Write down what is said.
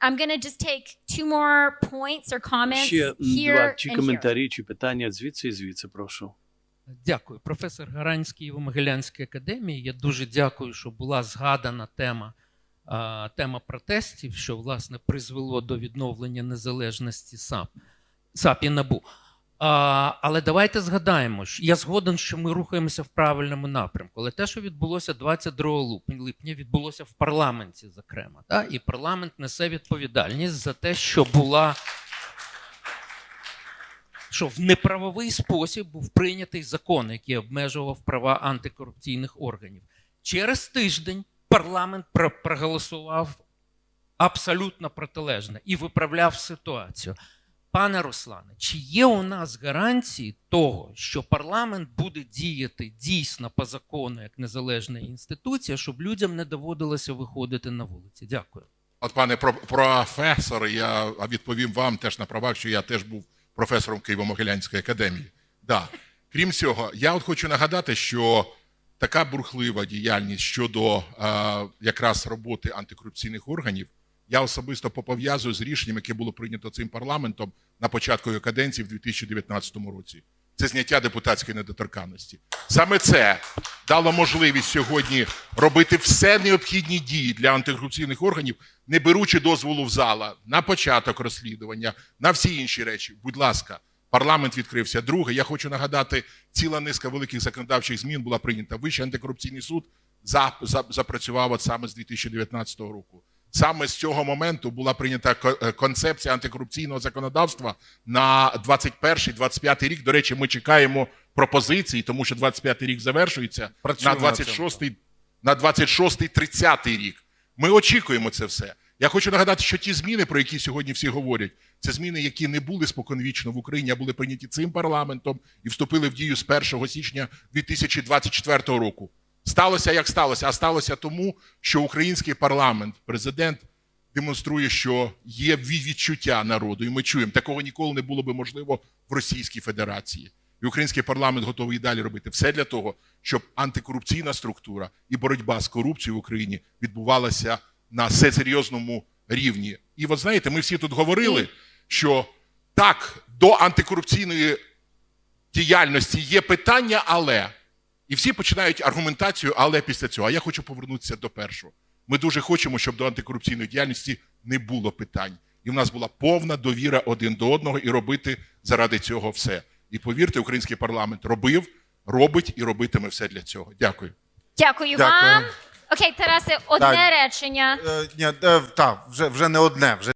I'm gonna to just take two more points or comments Ще here два чи and here. коментарі, чи питання звідси і звідси, прошу. Дякую, професор Гаранський в Могилянській академії. Я дуже дякую, що була згадана тема, а, тема протестів, що власне призвело до відновлення незалежності САП, САП і НАБУ. А, але давайте згадаємо, що я згоден, що ми рухаємося в правильному напрямку. Але те, що відбулося 22 липня, відбулося в парламенті, зокрема. Да? І парламент несе відповідальність за те, що була що в неправовий спосіб був прийнятий закон, який обмежував права антикорупційних органів. Через тиждень парламент про- проголосував абсолютно протилежне і виправляв ситуацію. Пане Руслане, чи є у нас гарантії того, що парламент буде діяти дійсно по закону як незалежна інституція, щоб людям не доводилося виходити на вулиці? Дякую. От, пане про- професор, я відповім вам теж на правах, що я теж був професором Києво-Могилянської академії. Да. Крім цього, я от хочу нагадати, що така бурхлива діяльність щодо е, якраз роботи антикорупційних органів, я особисто попов'язую з рішенням, яке було прийнято цим парламентом на початку його каденції в 2019 році. Це зняття депутатської недоторканності. Саме це дало можливість сьогодні робити все необхідні дії для антикорупційних органів, не беручи дозволу в зала на початок розслідування, на всі інші речі. Будь ласка, парламент відкрився. Друге, я хочу нагадати, ціла низка великих законодавчих змін була прийнята. Вищий антикорупційний суд за, за, запрацював от саме з 2019 року. Саме з цього моменту була прийнята е, концепція антикорупційного законодавства на 21-25 рік. До речі, ми чекаємо пропозиції, тому що 25 рік завершується на Працюємо над цим. 26 на 26-30 рік. Ми очікуємо це все. Я хочу нагадати, що ті зміни, про які сьогодні всі говорять, це зміни, які не були споконвічно в Україні, а були прийняті цим парламентом і вступили в дію з 1 січня 2024 року. Сталося як сталося, а сталося тому, що український парламент, президент демонструє, що є відчуття народу, і ми чуємо, такого ніколи не було би можливо в Російській Федерації. І український парламент готовий і далі робити все для того, щоб антикорупційна структура і боротьба з корупцією в Україні відбувалася на всесерйозному рівні. І от знаєте, ми всі тут говорили, що так, до антикорупційної діяльності є питання, але. І всі починають аргументацію, але після цього. А я хочу повернутися до першого. Ми дуже хочемо, щоб до антикорупційної діяльності не було питань. І в нас була повна довіра один до одного і робити заради цього все. І повірте, український парламент робив, робить і робитиме все для цього. Дякую. Дякую, Дякую. вам. Окей, Тарасе, одне Так. речення. Е, ні, е, та, вже, вже не одне, вже